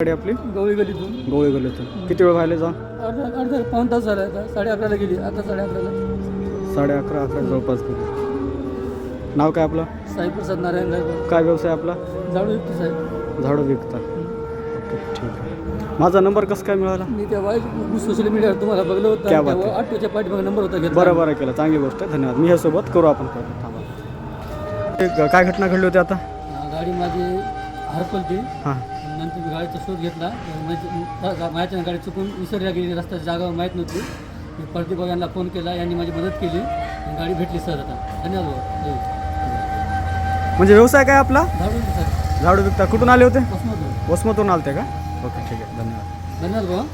गाडी आपली? गवळी गलीतून गोळे गल्लीतून किती वेळ व्हायला जाऊन अर्धा अर्धा पाऊन तास झाला आता. साडे अकराला गेली. आता साडे अकराला. साडे अकरा अकरा जवळपास गेली. नाव काय आपलं? साई प्रसाद नारायण गायकवाड. काय व्यवसाय आपला? जाडू युक्ती साहेब. झाडं विकता. ओके ठीक आहे. माझा नंबर कसं काय मिळाला? मी त्या वाईट मी सोशल मीडियावर तुम्हाला बघलं होतं. क्या बात तेव्हा आहे. ऑटोच्या पाठीमागे नंबर होता घेतला. बरं बरं केलं. चांगली गोष्ट आहे. धन्यवाद. मी ह्यासोबत करू आपण थांबा. एक काय घटना घडली होती आता? गाडी माझी हरपलती हां. नंतर मी गाडीचा शोध घेतला. माझी- माझ्या गाडी चुकून विसरल्या गेली रस्त्याची जागा माहीत नव्हती. मी प्रदीप यांना फोन केला. यांनी माझी मदत केली. आणि गाडी भेटली सर आता. धन्यवाद भाऊ. म्हणजे व्यवसाय काय आपला? झाडू साहेब झाडू विकता. कुठून आले होते? वसमतून आलते का? ओके ठीक आहे. धन्यवाद. धन्यवाद भाऊ.